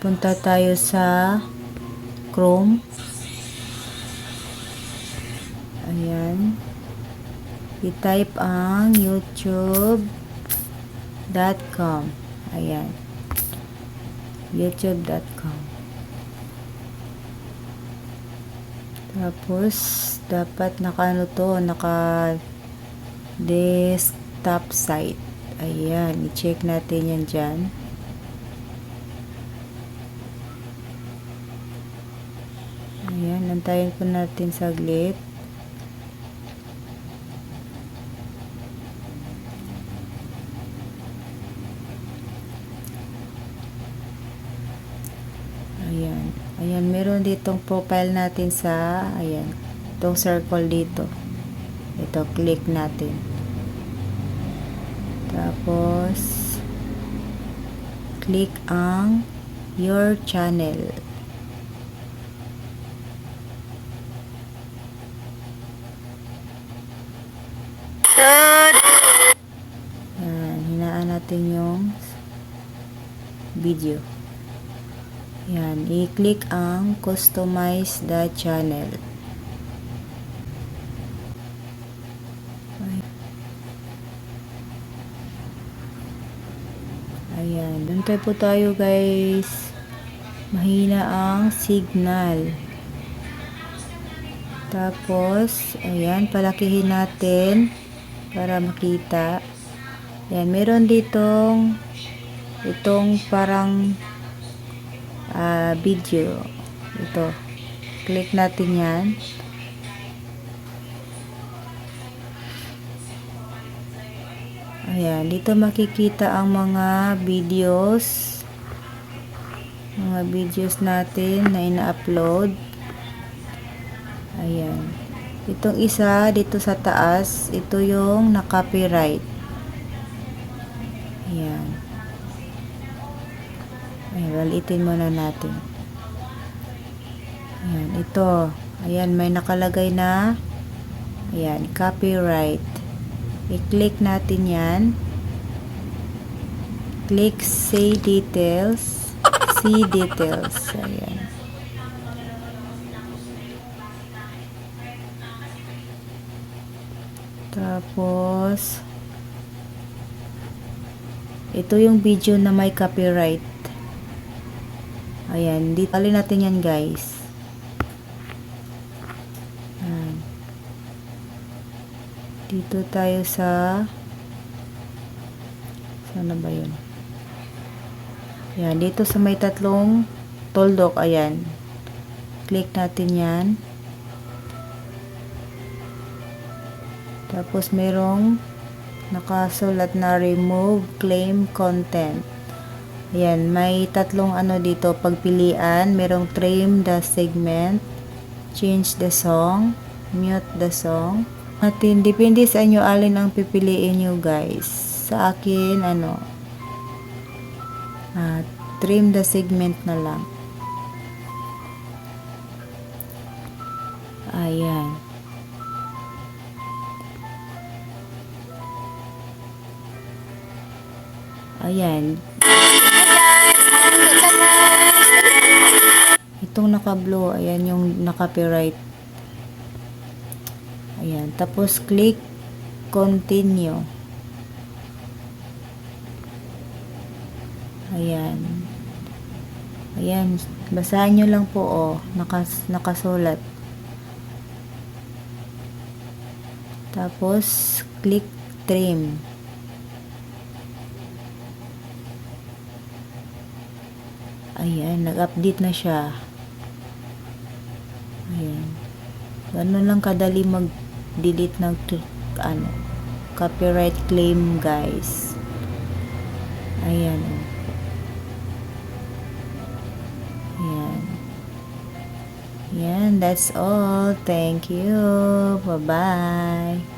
Punta tayo sa Chrome. Ayan. I-type ang youtube.com. Ayan. youtube.com. Tapos, dapat naka ano to, naka desktop site. Ayan, i-check natin yan dyan. Ayan, nantayin po natin saglit. Ayan. Ayan, meron ditong profile natin sa, ayan, itong circle dito. Ito, click natin. Tapos, click ang your channel. Yan, hinaan natin yung video. Yan, i-click ang customize the channel. Ayan, bantay po tayo guys. Mahina ang signal. Tapos, ayan, palakihin natin para makita. Ayan, meron ditong itong parang ah, video. Ito. Click natin yan. Ayan, dito makikita ang mga videos. Mga videos natin na ina-upload. Ayan. Itong isa dito sa taas, ito yung na-copyright. Ayan. Ayan, walitin muna natin. Ayan, ito. Ayan, may nakalagay na. Ayan, copyright. I-click natin yan. Click say details. See details. Ayan. Tapos, ito yung video na may copyright. Ayan, dito alin natin yan guys. Ayan. Dito tayo sa sana ba yun? Ayan, dito sa may tatlong toldok, ayan. Click natin yan. Tapos merong nakasulat na remove claim content. Ayan, may tatlong ano dito pagpilian. Merong trim the segment, change the song, mute the song. At depende sa inyo alin ang pipiliin nyo guys. Sa akin, ano, ah, trim the segment na lang. Ayan. Ayan. Itong naka-blue, ayan yung naka-copyright. Ayan. Tapos, click continue. Ayan. Ayan. Basahan nyo lang po, oh. Nakas, nakasulat. Tapos, click trim. Ayan, nag-update na siya. Ayan. Ganun lang kadali mag-delete ng ano, copyright claim, guys. Ayan. Ayan. Ayan, that's all. Thank you. Bye-bye.